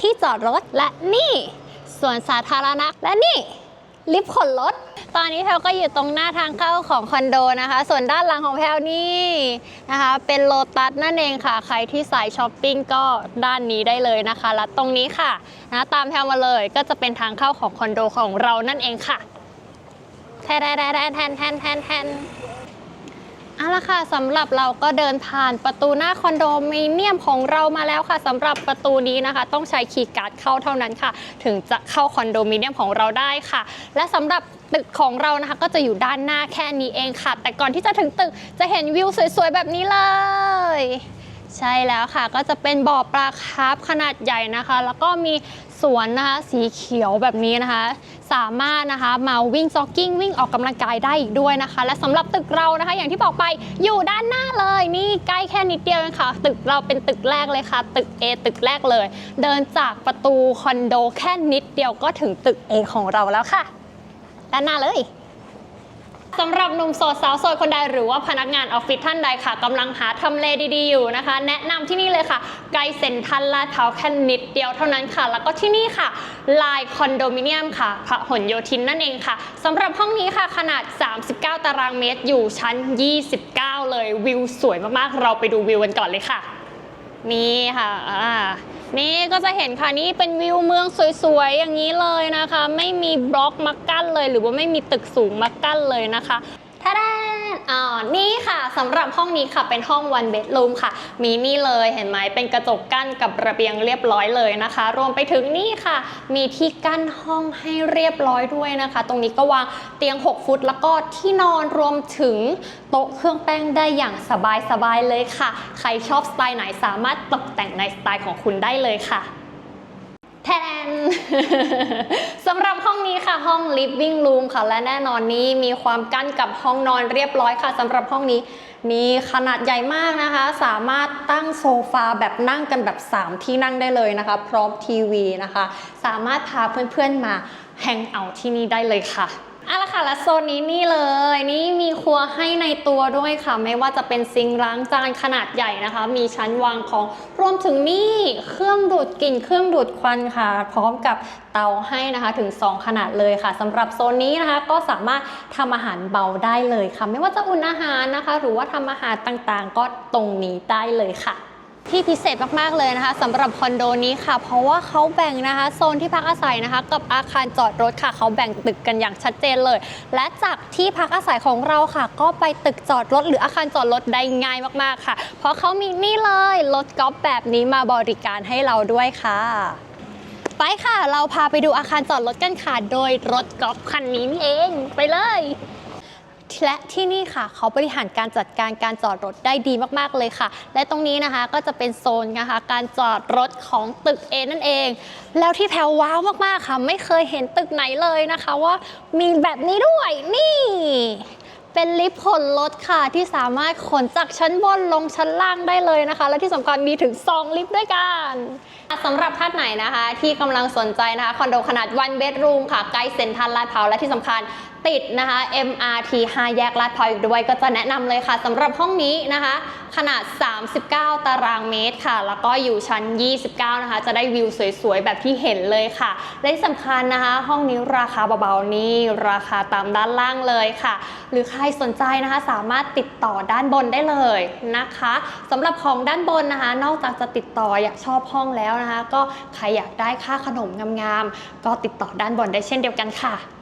ที่จอดรถและนี่ส่วนสาธารณะและนี่ลิฟต์ขนรถ ตอนนี้แพลก็อยู่ตรงหน้าทางเข้าของคอนโดนะคะ ส่วนด้านหลังของแพลนี่นะคะ เป็นโลตัสนั่นเองค่ะ ใครที่สายช้อปปิ้งก็ด้านนี้ได้เลยนะคะ และตรงนี้ค่ะนะตามแพลมาเลยก็จะเป็นทางเข้าของคอนโดของเรานั่นเองค่ะแทนแทนแทนแทนแทนแทน เอาละค่ะสำหรับเราก็เดินผ่านประตูหน้าคอนโดมิเนียมของเรามาแล้วค่ะสำหรับประตูนี้นะคะ ต้องใช้คีย์การ์ดเข้าเท่านั้นค่ะ ถึงจะเข้าคอนโดมิเนียมของเราได้ค่ะ และสำหรับตึกของเรานะคะ ก็จะอยู่ด้านหน้าแค่นี้เองค่ะ แต่ก่อนที่จะถึงตึกจะเห็นวิวสวยๆแบบนี้เลย ใช่แล้วค่ะก็จะเป็นบ่อปลาคาร์ฟขนาดใหญ่นะคะ แล้วก็มีสวนนะคะสีเขียวแบบนี้นะคะ สามารถนะคะมาวิ่งจ็อกกิ้งวิ่งออกกำลังกายได้อีกด้วยนะคะ และสำหรับตึกเรานะคะ อย่างที่บอกไปอยู่ด้านหน้าเลยนี่ใกล้แค่นิดเดียวเองค่ะ ตึกเราเป็นตึกแรกเลยค่ะ ตึก A ตึกแรกเลย เดินจากประตูคอนโดแค่นิดเดียวก็ถึงตึก A ของเราแล้วค่ะ ด้านหน้าเลย สำหรับหนุ่มโสดสาวโสดคนใดหรือว่าพนักงานออฟฟิศท่านใดค่ะกำลังหาทำเลดีๆอยู่นะคะ แนะนำที่นี่เลยค่ะใกลเซ็นทรัลลาดพร้าวแค่นิดเดียวเท่านั้นค่ะ แล้วก็ที่นี่ค่ะลายคอนโดมิเนียมค่ะพหลโยธินนั่นเองค่ะสำหรับห้องนี้ค่ะขนาด 39 ตารางเมตรอยู่ชั้น 29 เลยวิวสวยมากๆ เราไปดูวิวกันก่อนเลยค่ะ นี่ค่ะอ่า นี่ก็จะเห็นค่ะนี่เป็นวิวเมืองสวยๆ อย่างนี้เลยนะคะ ไม่มีบล็อกมากั้นเลย หรือว่าไม่มีตึกสูงมากั้นเลยนะคะ อ่านี่ค่ะสำหรับห้องนี้ค่ะเป็นห้อง one bedroom ค่ะ มีนี่เลยเห็นไหมเป็นกระจกกั้นกับระเบียงเรียบร้อยเลยนะคะ รวมไปถึงนี่ค่ะ มีที่กั้นห้องให้เรียบร้อยด้วยนะคะ ตรงนี้ก็วางเตียง 6 ฟุต แล้วก็ที่นอนรวมถึงโต๊ะเครื่องแป้งได้อย่างสบายๆเลยค่ะ ใครชอบสไตล์ไหนสามารถตกแต่งในสไตล์ของคุณได้เลยค่ะ ทน สำหรับห้องนี้ค่ะห้อง living room ค่ะ และแน่นอนนี้มีความกั้นกับห้องนอนเรียบร้อยค่ะสำหรับห้องนี้มีขนาดใหญ่มากนะคะ สามารถตั้งโซฟาแบบนั่งกันแบบ 3 ที่นั่งได้เลยนะคะ พร้อมทีวีนะคะ สามารถพาเพื่อนๆมาแฮงเอาท์ที่นี่ได้เลยค่ะ อาละค่ะและโซนนี้นี่เลย นี่มีครัวให้ในตัวด้วยค่ะ ไม่ว่าจะเป็นซิงล้างจานขนาดใหญ่นะคะ มีชั้นวางของรวมถึงนี่เครื่องดูดกลิ่นเครื่องดูดควันค่ะ พร้อมกับเตาให้นะคะถึง 2 ขนาดเลยค่ะสำหรับโซนนี้นะคะ ก็สามารถทำอาหารเบาได้เลยค่ะ ไม่ว่าจะอุ่นอาหารนะคะ หรือว่าทำอาหารต่างๆ ก็ตรงนี้ได้เลยค่ะ ที่พิเศษมากๆเลยนะคะสำหรับคอนโดนี้ค่ะ เพราะว่าเขาแบ่งนะคะโซนที่พักอาศัยนะคะ กับอาคารจอดรถค่ะเขาแบ่งตึกกันอย่างชัดเจนเลย และจากที่พักอาศัยของเราค่ะ ก็ไปตึกจอดรถ หรืออาคารจอดรถได้ง่ายมากๆค่ะ เพราะเขามีนี่เลยรถกอล์ฟแบบนี้มาบริการให้เราด้วยค่ะไปค่ะ เราพาไปดูอาคารจอดรถกันค่ะ โดยรถกอล์ฟคันนี้นี่เอง ไปเลย และที่นี่ค่ะ เขาบริหารการจัดการการจอดรถได้ดีมากๆเลยค่ะ และตรงนี้นะคะก็จะเป็นโซนนะคะ การจอดรถของตึก A นั่นเอง แล้วที่แพลว้าวมากๆค่ะ ไม่เคยเห็นตึกไหนเลยนะคะ ว่ามีแบบนี้ด้วยนี่ เป็นลิฟต์ขนรถค่ะที่สามารถขนจากชั้นบนลงชั้นล่างได้เลยนะคะ และที่สำคัญมีถึง 2 ลิฟต์ด้วยกันสำหรับท่านไหนนะคะ ที่กำลังสนใจนะคะคอนโดขนาด one bedroom ค่ะ ใกล้เซ็นทรัลลาดพร้าวและที่สำคัญติดนะคะ MRT 5 แยกลาดพร้าวอีกด้วยก็จะแนะนำเลยค่ะสำหรับห้องนี้นะคะ ขนาด 39 ตารางเมตรค่ะ แล้วก็อยู่ชั้น 29 นะคะ จะได้วิวสวยๆ แบบที่เห็นเลยค่ะ และที่สำคัญนะคะ ห้องนี้ราคาเบาๆนี่ราคาตามด้านล่างเลยค่ะ หรือใครสนใจนะคะ สามารถติดต่อด้านบนได้เลยนะคะสำหรับของด้านบนนะคะ นอกจากจะติดต่ออยากชอบห้องแล้วนะคะ ก็ใครอยากได้ค่าขนมงามๆก็ติดต่อด้านบนได้เช่นเดียวกันค่ะ